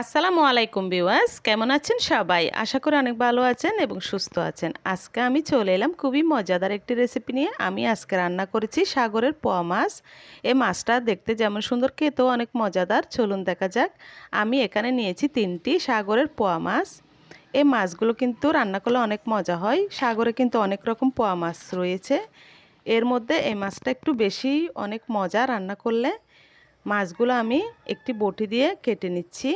আসসালামু আলাইকুম বিওয়াস কেমন আছেন সবাই? আশা করি অনেক ভালো আছেন এবং সুস্থ আছেন। আজকে আমি চলে এলাম খুবই মজাদার একটি রেসিপি নিয়ে। আমি আজকে রান্না করেছি সাগরের পোয়া মাছ। এই মাছটা দেখতে যেমন সুন্দর, খেতেও অনেক মজাদার। চলুন দেখা যাক। আমি এখানে নিয়েছি তিনটি সাগরের পোয়া মাছ। এই মাছগুলো কিন্তু রান্না করলে অনেক মজা হয়। সাগরে কিন্তু অনেক রকম পোয়া মাছ রয়েছে। এর মধ্যে এই মাছটা একটু বেশি অনেক মজা রান্না করলে। মাছগুলো আমি একটি বটি দিয়ে কেটে নিচ্ছি।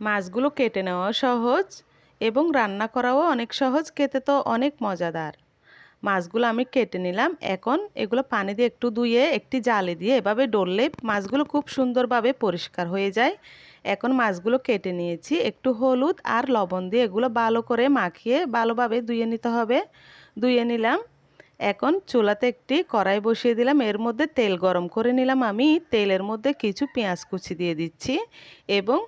মাছগুলো কেটে নেওয়া সহজ এবং রান্না করাও অনেক সহজ, খেতে তো অনেক মজাদার। মাছগুলো আমি কেটে নিলাম। এখন এগুলো পানি দিয়ে একটু ধুয়ে, একটি জালে দিয়ে এভাবে ডললে মাছগুলো খুব সুন্দরভাবে পরিষ্কার হয়ে যায়। এখন মাছগুলো কেটে নিয়েছি। একটু হলুদ আর লবণ দিয়ে এগুলো ভালো করে মাখিয়ে ভালোভাবে ধুয়ে নিতে হবে। ধুয়ে নিলাম। এখন চুলাতে একটি কড়াই বসিয়ে দিলাম। এর মধ্যে তেল গরম করে নিলাম আমি। তেলের মধ্যে কিছু পেঁয়াজ কুচি দিয়ে দিচ্ছি এবং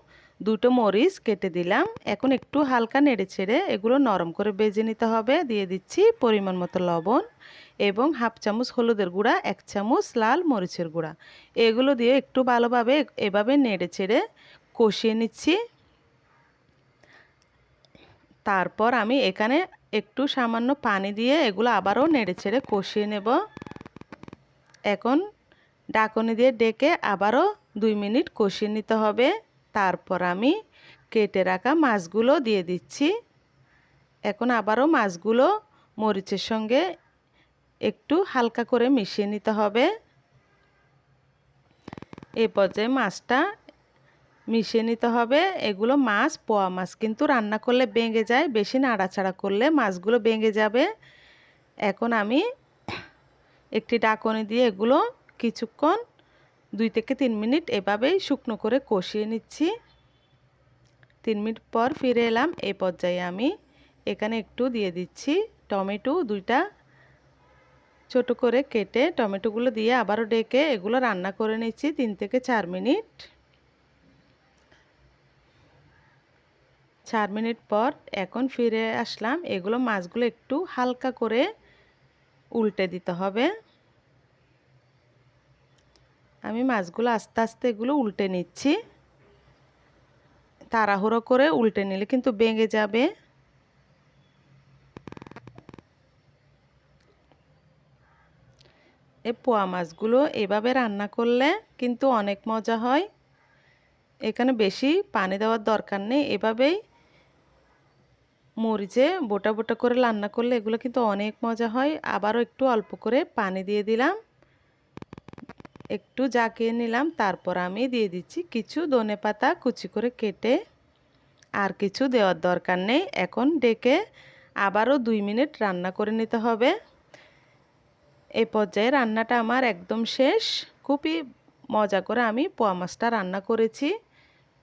দুটো মরিচ কেটে দিলাম। এখন একটু হালকা নেড়ে ছেড়ে এগুলো নরম করে বেজে নিতে হবে। দিয়ে দিচ্ছি পরিমাণ মতো লবণ এবং হাফ চামচ হলুদের গুঁড়া, এক চামচ লাল মরিচের গুঁড়া। এগুলো দিয়ে একটু ভালোভাবে এভাবে নেড়ে ছেড়ে কষিয়ে নিচ্ছি। তারপর আমি এখানে একটু সামান্য পানি দিয়ে এগুলো আবারও নেড়ে ছেড়ে কষিয়ে নেব। এখন ডাকনি দিয়ে ডেকে আবারও দুই মিনিট কষিয়ে নিতে হবে। তারপর আমি কেটে রাখা মাছগুলো দিয়ে দিচ্ছি। এখন আবারও মাছগুলো মরিচের সঙ্গে একটু হালকা করে মিশিয়ে নিতে হবে। এই পর্যায়ে মাছটা মিশিয়ে নিতে হবে। এগুলো মাছ, পোয়া মাছ কিন্তু রান্না করলে বেঁকে যায়, বেশি নাড়াচাড়া করলে মাছগুলো বেঁকে যাবে। এখন আমি একটি ডাকনি দিয়ে এগুলো কিছুক্ষণ দুই থেকে তিন মিনিট এভাবেই শুকনো করে কষিয়ে নিচ্ছি। তিন মিনিট পর ফিরে এলাম এই পর্যায়ে আমি। এখানে একটু দিয়ে দিচ্ছি টমেটো দুইটা। ছোট করে কেটে টমেটোগুলো দিয়ে আবারও ডেকে এগুলো রান্না করে নিচ্ছি তিন থেকে চার মিনিট। চার মিনিট পর এখন ফিরে আসলাম। এগুলো মাছগুলো একটু হালকা করে উল্টে দিতে হবে। আমি মাছগুলো আস্তে আস্তে এগুলো উল্টে নিচ্ছি। তাড়াহুড়ো করে উল্টে নিলে কিন্তু বেঁকে যাবে। এ পোয়া মাছগুলো এভাবে রান্না করলে কিন্তু অনেক মজা হয়। এখানে বেশি পানি দেওয়ার দরকার নেই। এভাবেই মরিচে বোটা বোটা করে রান্না করলে এগুলো কিন্তু অনেক মজা হয়। আবারও একটু অল্প করে পানি দিয়ে দিলাম। একটু জাকিয়ে নিলাম, তারপর আমি দিয়ে দিচ্ছি কিছু ধনে পাতা কুচি করে কেটে। আর কিছু দেওয়ার দরকার নেই, এখন ডেকে আবারও দুই মিনিট রান্না করে নিতে হবে। এ পর্যায়ে রান্নাটা আমার একদম শেষ। খুবই মজা করে আমি পোয়া মাছটা রান্না করেছি।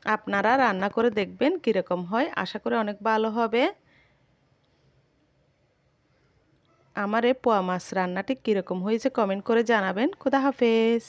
আপনারা রান্না করে দেখবেন কীরকম হয়। আশা করি অনেক ভালো হবে। আমার এ পোয়া মাছ রান্নাটি কীরকম হয়েছে কমেন্ট করে জানাবেন। খুদা হাফেজ।